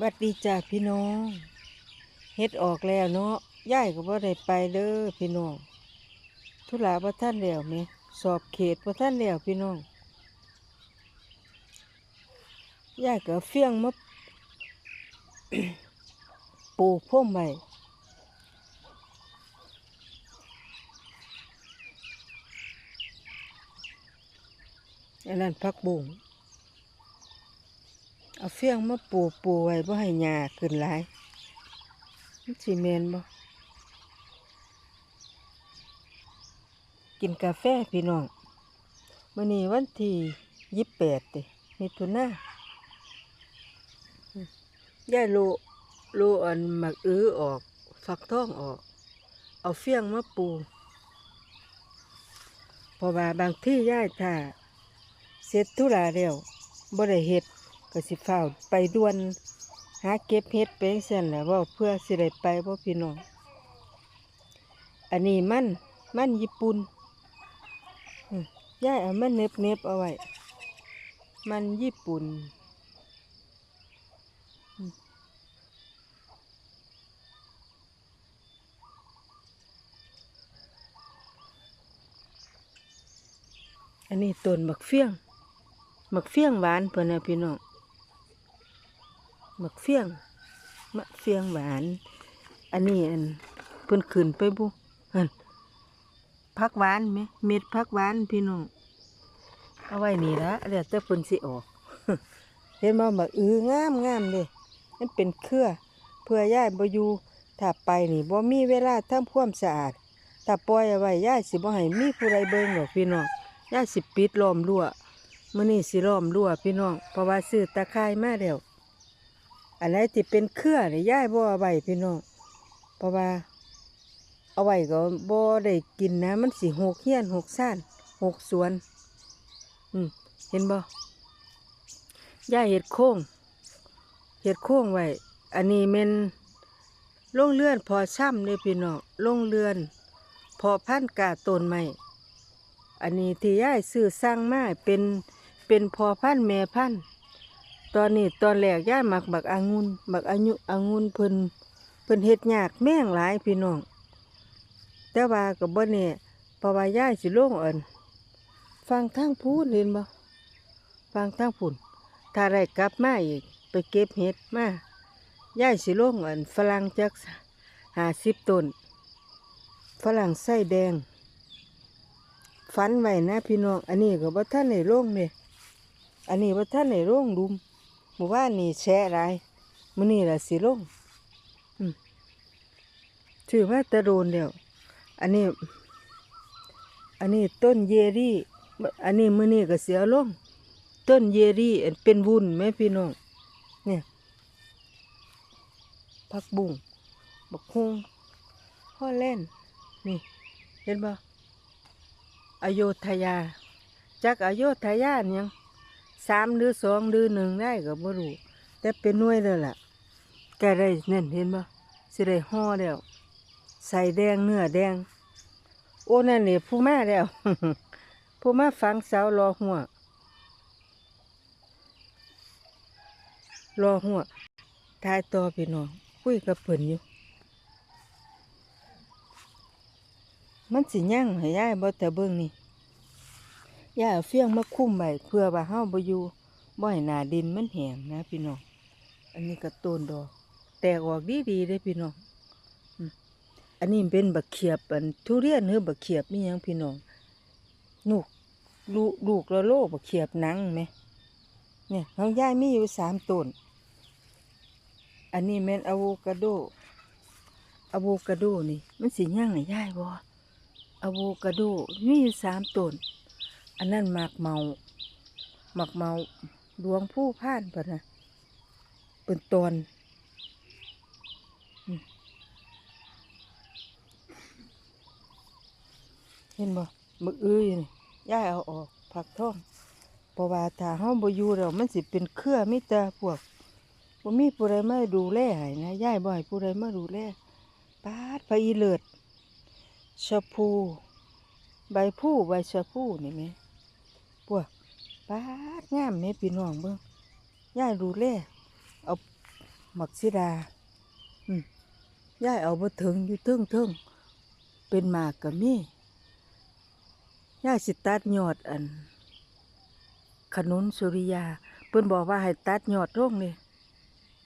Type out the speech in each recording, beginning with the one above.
บัดดีจ้าพี่น้องเฮ็ดออกแล้วเนาะย่ายก็บ่ได้ไปเด้อพี่น้องธุระบ่ทันแล้วแหมสอบเขตบ่ทันแล้วพี่น้องย่ายก็เฟี้ยงมาปูพรมไว้อันนั้นพักบุ้ง เอาเฟี้ยงมาปูปูไว้บ่ให้หญ้าขึ้นหลายมันสิแม่นบ่กินกาแฟพี่น้องมื้อนี้วันที่ยี่แปดติมิถุนาย่ายโลโลอันหมักอื้อออกฟักทองออก เอาเฟี้ยงมาปูเพราะว่าบางที่ย่ายถ้าเสร็จธุระแล้วบ่ได้เฮ็ด ก็สิฟ้าวไปด่วนหาเก็บเฮ็ดไปจั่งเซนแหละว่าเพื่อสิได้ไปบ่พี่น้อง อันนี้มันมันญี่ปุ่นอืมยาเอามันเน็บเน็บเอาไว้ มันญี่ปุ่น อันนี้ต้นบักเฟี้ยงมักเฟี้ยงหวานเพื่อนนะพี่น้อง หมักเฟี้ยงมะเฟี้ยงหวาน อันนี้อันเพิ่นขึ้นไปบุอันพักหวานไหมเม็ดพักหวานพี่น้องเอาไว้นี่ละเดี๋ยวจะเพิ่นสิออก เห็นบ่หมักอืองามงามเลยมันเป็นเครือเพื่อย่ายบ่อยู่ถ้าไปนี่บ่มีเวลาทำความสะอาดถ้าปล่อยเอาไว้ย่ายสิบ่ให้มีผู้ใดเบิ่งหรอกพี่น้องย่ายสิปิดล้อมรั้วมื่อนี้สิล้อมรั้วพี่น้องเพราะว่าซื้อตะไคร้มาแล้ว อันไหนที่เป็นเครือนี่ย่ายบ่เอาไว้พี่น้องเพราะว่า เอาไว้ก็บ่ได้กินนะ มันสิหกเฮียนหกซ่านหกสวน อืมเห็นบ่ย่ายเห็ดโค้งเห็ดโค้งไว้ อันนี้แม่นลงเลื่อนพอช่ำเลยพี่น้องลงเลื่อน พอพันกาต้นไม้อันนี้ที่ย่ายซื้อสร้างมาเป็นเป็นพอพันแม่พันธุ ตอนนี้ตอนแรกย่าหมักบักองุ่นบักอายุองุ่นเพิ่นเพิ่นเฮ็ดยากแม่งหลายพี่น้องแต่ว่าก็บ่แน่เพราะว่าย่าสิลงเอิ้นฟังทางพูนเห็นบ่ฟังทางพูนถ้าได้กลับมาอีกไปเก็บเห็ดมาย่าสิลงเอิ้นฝรั่งจัก50ต้นฝรั่งไส้แดงฝันไว้นะพี่น้อง อันนี้ก็บ่ท่านในโรงเนี่ยอันนี้บ่ท่านในโรงดุม หมู่บ้านนี่แช่ไรมื้อนี้ล่ะสิลงถือว่าตะโดนเดียว อันนี้ อันนี้ต้นเยรี่ อันนี้มื้อนี้ก็เสียลง ต้นเยรี่เป็นวุ้นไหมพี่น้อง เนี่ยผักบุ้งบักฮุงฮอเลแลนนี่ เห็นบ่อโยธยา จากอโยธยาเนี่ย สามหรือสองหรือหนึ่งได้ก็บ่รู้แต่เป็นหน่วยแล้วล่ะแกได้นั่นเห็นบ่สิได้ห่อแล้ว ใส่แดงเนื้อแดง โอ้นั่นนี่ผู้มาแล้ว ผู้มาฟังสาวรอหัว รอหัวทายต่อพี่น้องคุยกับเพิ่นอยู่ มันสิย่งให้ยายบ่แต่เบิ่งนี่ ยายเอาเฟี้ยงมาคุ้มไว้เพื่อว่าเฮาบ่อยู่บ่ให้หน้าดินมันแห้งนะพี่น้อง อันนี้ก็ต้นดอก แตกออกดีๆเด้พี่น้อง อันนี้เป็นบักเขียบอันทุเรียนหรือบักเขียบมีหยังพี่น้องลูกลูกลูกละโลบักเขียบหนังไหมเนี่ยของยายมีอยู่สามต้น อันนี้แมนอะโวคาโดอะโวคาโดนี่ มันสิย่างให้ยายบ่อะโวคาโดมีอยู่สามต้น อันนั้นหมากเมาหมากเมาดวงผู้พ่านปะนะเป็นตอนเห็นบ่มึกอื้อยู่นี่ย่ายเอาออกผักท้องเพราะว่าถ้าเฮาบ่อยู่แล้วมันสิเป็นเครือมีแต่พวกบ่มีผู้ใดมาดูแลให้นะย่ายบ่ให้ผู้ใดมาดูแลปาดไปอีเลิศชะพู ใบผู้ใบชะพูนี่ไหม พวกปาดงามไหมพี่น้องเบิ่งย่ายดูแลเอาหมักซิดาอืมย่ายเอาบ่ถึงอยู่เทิงเทิงเป็นหมากก็มีย่ายสิตัดยอดอัน ขนุนสุริยา เพิ่นบอกว่าให้ตัดยอดลงนี่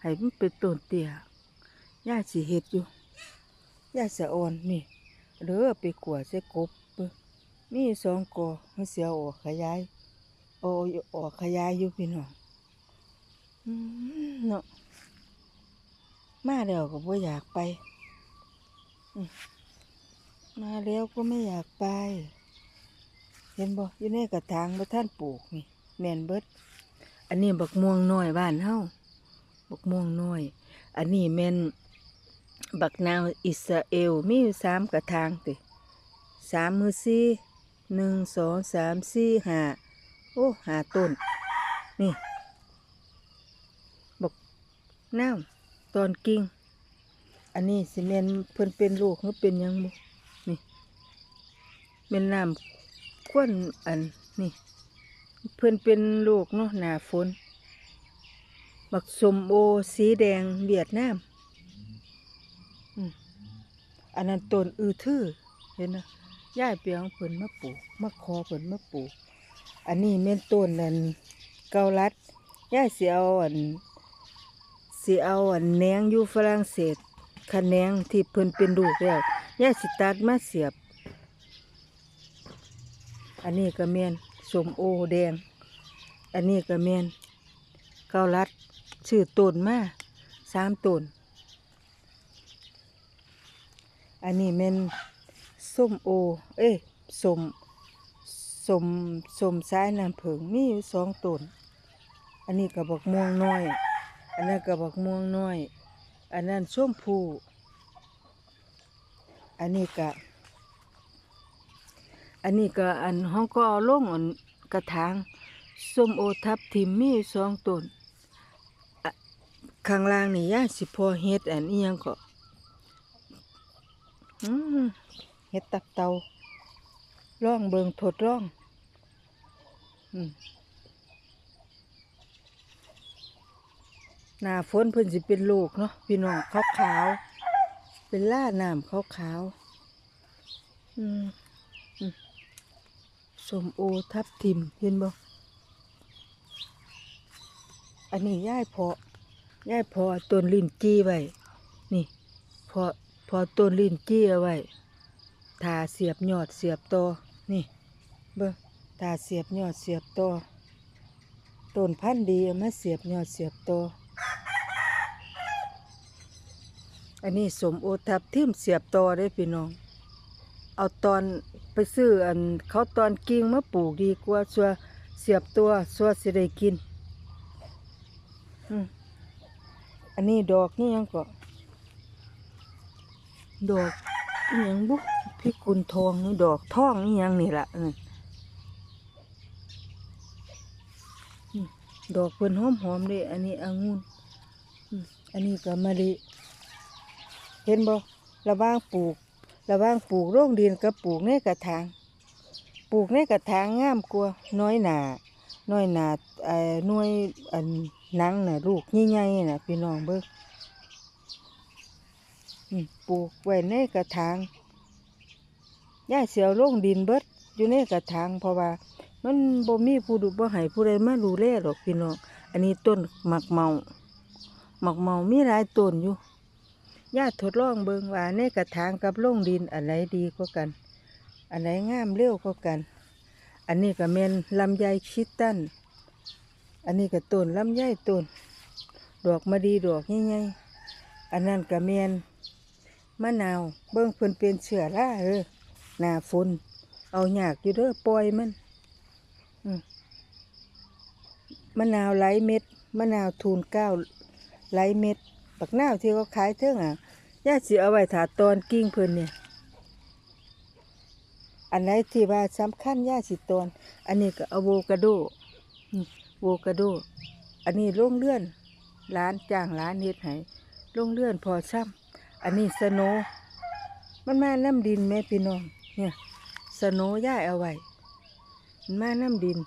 ให้มันเป็นต้นเตี้ยย่ายสิเฮ็ดอยู่ย่ายสะอ่อนนี่เด้อไปกลัวใส่กบ มีสองกอมันสิเออกขยายเอาออกขยายอยู่พี่น้องเนาะมาแล้วก็บ่อยากไป มาแล้วก็ไม่อยากไป เห็นบ่อยู่ในกระถางบ่ท่านปลูกนี่แมนเบิดอันนี้บักม่วงน้อยบ้านเฮาบักม่วงน้อย อันนี้แมนบักนาวอิสราเอลมีอยู่สามกระถางติสามมือสี่ หนึ่งสองสามสี่ห้าโอ้ห้าต้น นี่บักน้าวตอนกิ่ง อันนี้สิแม่นเพิ่นเป็นลูกหรือเป็นยังบ่นี่เป็นน้ำข้นอันนี่ เพิ่นเป็นลูกเนาะหนาฝนบักสมโอสีแดงเวียดนามอืมอันนั้นต้นอือทื่อเห็นนะ ย่ายเปียงเพิ่นมาปลูกมาคอเพิ่นมาปลูก อันนี้แม่นต้นนั่นเกาลัดย่ายสิเอาอันเสิเอาอันแหนงอยู่ฝรั่งเศสคะแนงที่เพิ่นเป็นลูกแล้วย่าสิตัดมาเสียบ อันนี้ก็แม่นสมโอแดง อันนี้ก็แม่นเกาลัดชื่อต้นมาสามต้นอันนี้แม่น ส้มโอ เอ้ยสมสมสมสายน้ำผึ้งมีอยู่สองต้น อันนี้ก็บอกม่วงน้อย อันนั้นก็บักม่วงน้อย อันนั้นส้มผูอันนี้ก็อันนี้ก็อันห้องก็เอาลงอันกระถางส้มโอทับทิมมีอยู่สองต้นข้างล่างนี่ย่าสิพอเฮ็ดอันนี้ยังก็อืม เฮ็ดตับเตาล่องเบิงทดล่องหน้าฝนเพิ่นสิเป็นลูกเนาะพี่น้องขาวขาวๆเป็นล่าน้ำขาวขาวๆอืมอืมสมโอทับทิมเห็นบ่อันนี้ย่ายพาะย่ายพาะต้นลิ้นจี้ไว้นี่พาะเพอต้นลิ้นจี้เอาไว้ ทาเสียบยอดเสียบโตนี่ เบิ่งทาเสียบยอดเสียบโตต้นพันธุ์ดีมาเสียบยอดเสียบโตอันนี้สมโอทับทิมเสียบตอได้พี่น้อง เอาตอนไปซื้ออันเขาตอนกิ่งมาปลูกดีกว่าชัวเสียบตัวชัวสิได้กินอันนี้ดอกนี่ยังก็ดอกนี่ยังบุ พี่กุนทองนี่ดอกทองนี่ยังนี่ละอืมอืมดอกเพิ่นหอมหอมๆเลยอันนี้องุ่นอันนี้ก็มะลิเห็นบ่ระว่างปลูก ระว่างปลูกโร่งดินกับปลูกในกระถางปลูกในกระถางงามกว่าน้อยหนาน้อยหนาเอ่อหน่วยอันหนังน่ะลูกใหญ่ๆน่ะพี่น้องเบิ่งอืมปลูกไว้ในกระถาง ย่าเสียวลงดินเบิดอยู่ในกระถางเพราะว่า มันบ่มีผู้ดูบ่ให้ผู้ใดมาดูแลหรอกพี่น้องอันนี้ต้นหมักเมาหมักเมามีหลายต้นอยู่ญาทดลองเบิงว่าในกระถางกับลงดินอันไหนดีกว่ากัน อันไหนงามเร็วกว่ากัน อันนี้ก็เมนลำไยคิดตันอันนี้ก็ต้นลำไยต้นดอกมะดีดอกใหญ่ๆอันนั้นก็เมนมะนาวเบิ่งเพิ่นเป็นเชื้อราเออ หน้าฝนเอาหยากอยู่เด้อปล่อยมันมะนาวไหลเม็ดมะนาวทูนเก้าไหลเม็ดบักหน้าที่เขาขายเท่งอะย่าสิเอาไว้ถาตอนกิ้งเพิ่นเนี่ย อันไหนที่ว่าสำคัญย่าสิตอน อันนี้ก็อะโวคาโดอโวคาโด อันนี้โรงเลื่อนร้านจ้างร้านเฮ็ดให้โรงเลื่อนพอซ้ำอันนี้สโนว์มันมาน้ำดินแม่พี่น้อง เนี่ย สโนว์ย่าเอาไว้มันมาน้ำดิน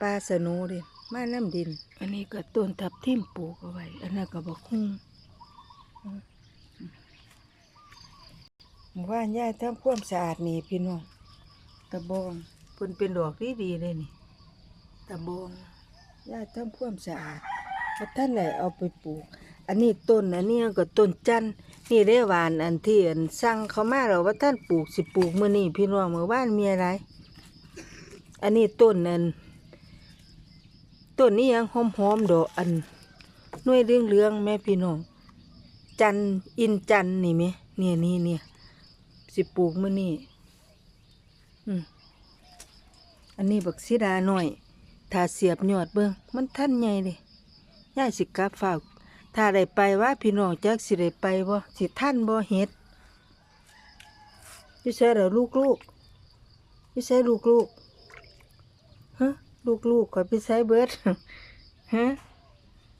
ปลาสโนว์เดิมาน้ำดิน อันนี้ก็ต้นทับทิมปลูกเอาไว้ อันนั้นก็บอกคุ้งหมู่บ้านย่ายทำความสะอาดนี่พี่น้องตะบองเพิ่นเป็นดอกดีดีๆเลยนี่ตะบองย่ายทำความสะอาดแล้วท่านไหนเอาไปปลูก อันนี้ต้นอันนี้ก็ต้นจันนี่ได้หวานอันที่อันสั่งเขามาเราว่าท่านปลูกสิปลูกมื้อนี้พี่น้องเมื่อวานมีอะไร อันนี้ต้นอันต้นนี้ยังหอมหอมดอกอันน่วยเรื่องเรื่องแม่พี่น้องจันอินจันนี่ไหมเนี่ยนี่เนี่ยสิปลูกมื้อนี้อืมอันนี้บักสีดาหน่อยถ้าเสียบยอดเบิ่งมันท่านใหญ่เลยย่ายสิกลับฝาก ถ้าได้ไปว่าพี่น้องจักสิได้ไปบ่สิท่านบ่เฮ็ดอยู่ใส่แล้วลูกๆอยู่ใส่ลูกๆฮะลูกลูกๆขอยไปใช้เบิร์ดฮะ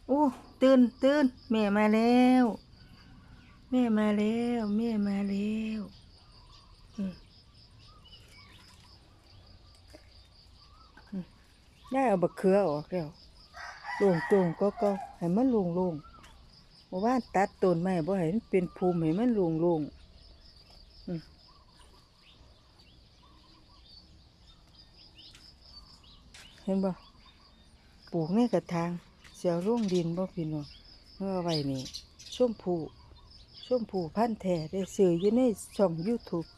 โอ้ตื่นตื่นแม่มาแล้ว แม่มาแล้วแม่มาแล้วได้เอาบักเขือออกแล้วลงโจงก็ก็ให้มันลงลง บ่ว่าตัดต้นไม้บ่ให้มันเป็นภูมิให้มันลงลงเห็นบ่ปลูกในกระถางเสียวร่วงดินบ่พี่น้องเมื่อไว้นี่ส้มผูส้มผูพันแท้ได้ซื้ออยู่ในช่อง YouTube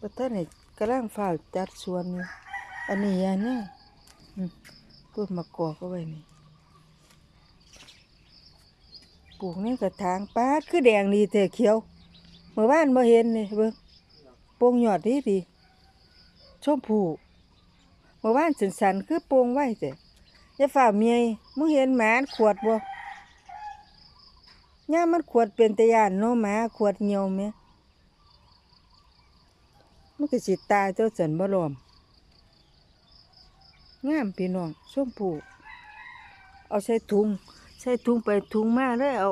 ประท่านนี่กำลังฝ่าจัดสวนอยู่อันนี้ยาเนี่ยอืมต้นมะกอกเอาไว้นี่ป ลูกในกระถางป้าดคือแดงดีแต่เขียวเมื่อวานบ่เห็นนี่เบิ่งโปร่งยอดดีดีชมพูเมื่อวานสันสันคือโป่งไว้แต่อย่าฝ่าเมียมึงเห็นหมาขวดบ่ย่ามมันขวดเป็นตะยานเนาะหมาขวดเหี่ยวแหม่มันก็สิตายเจ้าสันบ่รอมงามพี่น้องชมพูเอาใส่ถุง ใส่ถุงไปถุงมาเลยเอา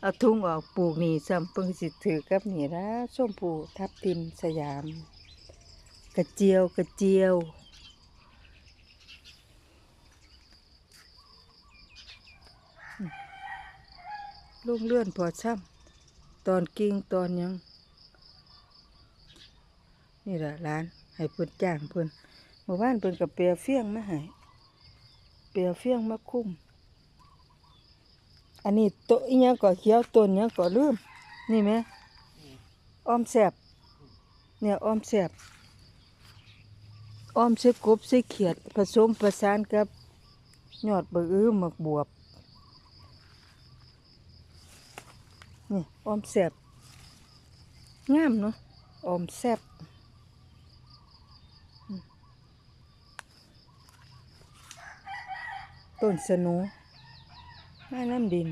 เอาถุงออกปลูกนี่ซ้ำเพิ่งสิถือกับนี่ละชมพูทับทิมสยาม กระเจียวกระเจียวลูกเลื่อนพอซ้ำตอนกิ้งตอนยัง นี่แหละร้านให้เพิ่นจ้างเพิ่นเมื่อวานเพิ่นกับเปียเฟียงมาให้เปียเฟียงมาคุ้ม อันนี้โตอีหยังก็เขียวต้นหยังก็ลืม นี่ไหมอ้อมแสบเนี่ยอ้อมแสบอ้อมใส่กบใส่เขียด ผสมประสานกับยอดบะอื้อหมักบวบนี่อ้อมแซ่บงามเนาะอ้อมแซ่บต้นสนู แม่น้ำดิน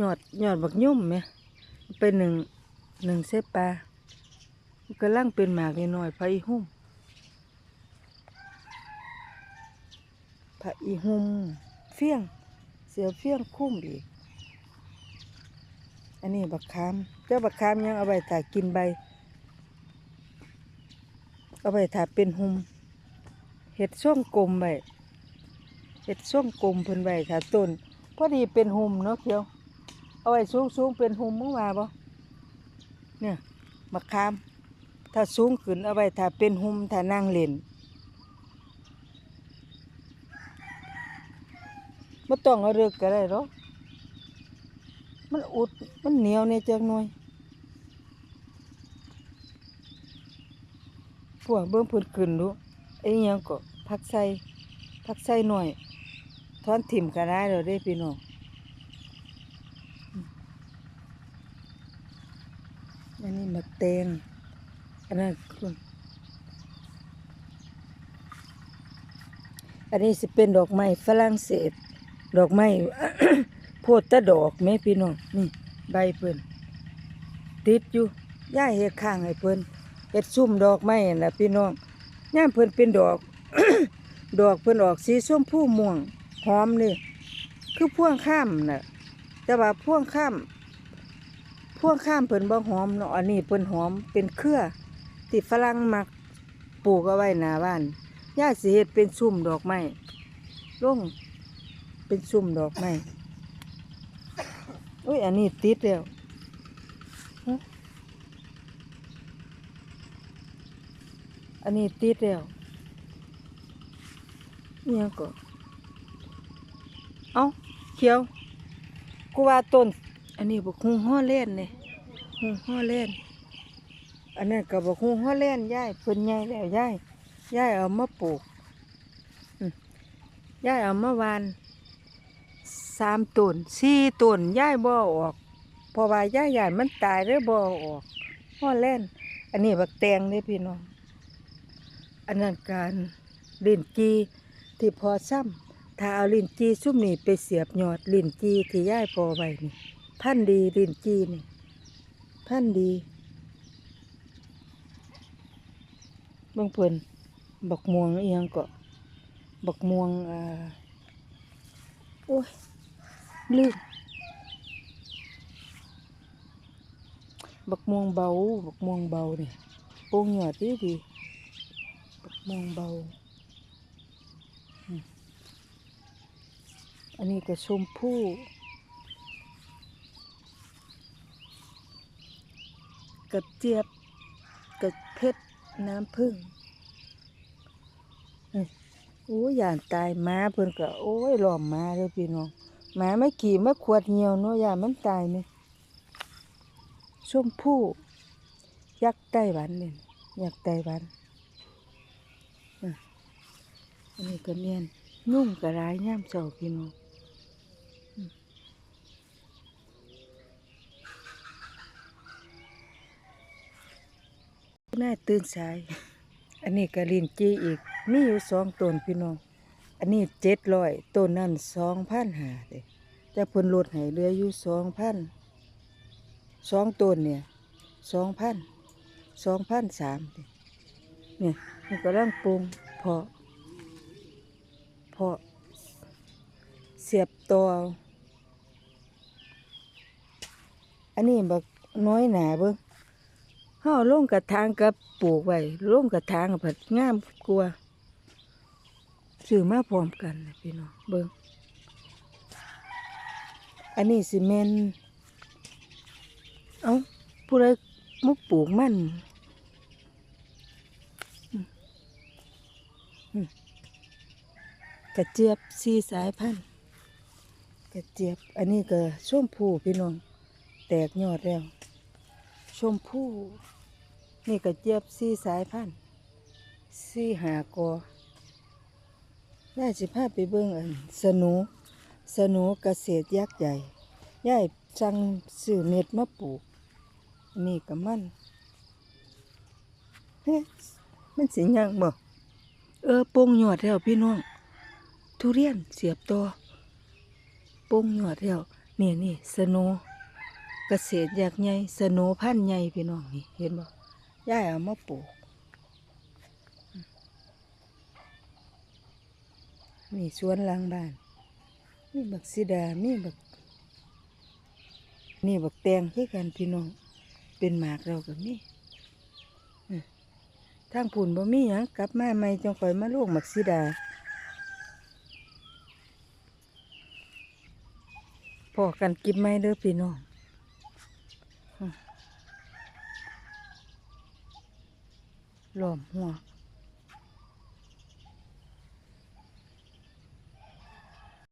ยอดยอดบักยุ่มไหมเป็นหนึ่งหนึ่งเสปลามันกำลังเป็นหมากน้อยพระอีหุ่มพระอีหุ่มเฟี้ยง เสียวเฟี้ยงคุ้มอีก อันนี้บักขาม เจ้าบักขามยังเอาไปถ่ายกินใบ เอาไปถ่ายเป็นหุ่มเห็ดช่วงกลมใบเห็ดช่วงกลมเพิ่นใบถ่าต้นพอดีเป็นหุ่มเนาะเพียว เอาไว้สูงสูงๆเป็นหุ่มมึงมาบ่เนี่ยมะขาม ถ้าสูงขึ้นเอาไว้ถ้าเป็นหุ่มถ้านั่งเล่นไม่ต้องเอาเรือกก็ได้หรอกมันอุด มันเหนียวเนี่ยจักหน่อย พวกเบิ่งพิ่นขึ้นดูไอ้ยังก็พักใส่พักใส่หน่อยท้อนถิ่มก็ได้เด้อเด้พี่น้องอันนี้หมักแตงอันนั้นคืออันนี้สิเป็นดอกไม้ฝรั่งเศส ดอกไม้โพดตะดอกแม่พี่น้องนี่ใบเพิ่นติดอยู่ย่ายเฮ็ดข้างให้เพิ่น เฮ็ดซุ่มดอกไม้นั่น่ะพี่น้องย่ามเพิ่นเป็นดอก ดอกเพิ่นออกสีส้มผู้ม่วงหอมเลยคือพ่วงข้ามน่ะแต่ว่าพ่วงข้ามพ่วงข้ามเพิ่นบ่หอมเนาะอันนี้เพิ่นหอมเป็นเครือที่ฝรั่งมักปลูกเอาไว้หน้าบ้านย่าสิเฮ็ดเป็นซุ่มดอกไม้ลงเป็นซุ่มดอกไม้อุ้ยอันนี้ติดแล้วฮะ อันนี้ติดแล้วเนี่ยงก็เอาเขียวกูว่าต้น อันนี้บอกฮุงห่อเล่นเนี่ยฮุงห่อเล่น อันนั้นก็บอกฮุงห่อเล่นย่ายเพิ่นใหญ่แล้วย่ายย่ายเอามาปลูกอืมย่ายเอามาวานสามต้นสี่ต้นย่ายบ่เอาออกเพราะว่าย่ายใหญ่มันตายแล้วบ่เอาออกห่อเล่นอันนี้บักแตงเนี่ยพี่น้อง อันนั้นการลิ้นจีที่พอซ้ำถ้าเอาลิ้นจีซุ่มนี่ไปเสียบยอดลิ้นจีที่ย่ายพอไว้นี่พันธุ์ดีลิ้นจีนี่พันธุ์ดีเบางเพิ่นบักม่วงเอียงก็บักม่วงอ่าโอ้ยลืมบักม่วงเบาบักม่วงเบานี่ปรุงยอดดีดีบัก ม่วงเบา อันนี้ก็ชมพู่กระเจี๊ยบกระเพชรน้ำผึ้งอืมโอ้ยย่านตายหมาเพิ่นก็โอ้ยหลอมหมาเลยพี่น้องหมาไม่ขี่ไมาขวดเหี่ยวเนาะย่ามันตายไหมชมพู่ยักษ์ไต้หวันเนี่ยยักษ์ไต้หวันอะ อันนี้ก็เนียนนุ่มกระไรย่ามเจ้าพี่น้องแม่ตื่นสาย อันนี้ก็ลินจีอีก มีอยู่สองต้นพี่น้อง อันนี้เจ็ดร้อยต้นนั้นสองพันหาเด้แต่เพนลดให้เหลืออยู่สองพันสองต้นเนี่ยสองพันสองพันสามเด้เนี่ยมันก็ร่างปรุงพาะ เพาะ เสียบตอเอาอันนี้บักน้อยหนาเบิ้งเฮาลงกระถางกับปลูกไว้ลงกระถางผัดงามกลัวซื้อมาพร้อมกันนะพี่น้องเบิ่งอันนี้สิเมนเอ้าผู้ใดมุกปลูกมันอืมอืม กระเจี๊ยบสีสายพันธุ์กระเจี๊ยบอันนี้ก็ส้มผูพี่น้องแตกยอดแล้วชมพูนี่กระเจี๊ยบสีสายพันธุ์สีหากอน่าสิพาไปเบิ่งอันสนูสนูเกษตรยักษ์ใหญ่ย่ายสั่งซื้อเม็ดมาปลูกนี่ก็มันเฮ้มันสิยังบ่เออโป่งยอดแล้วพี่น้อง ทุเรียนเสียบตัวโป่งหยอดแล้วนี่นี่สนูเกษตรอยากใหญ่สโนพันใหญ่พี่น้องนี่เห็นบ่ย่าเอามาปลูกนี่สวนหลังบ้านนี่บักสีดานี่บัก นี่บักแตงคือกันพี่น้อง เป็นหมากเรากับนี่ทางผุนบ่มีหยังกลับมาใหม่จังคอยมาลูกบักสีดา อกันกินไหมเด้อพี่น้องหลอมหัว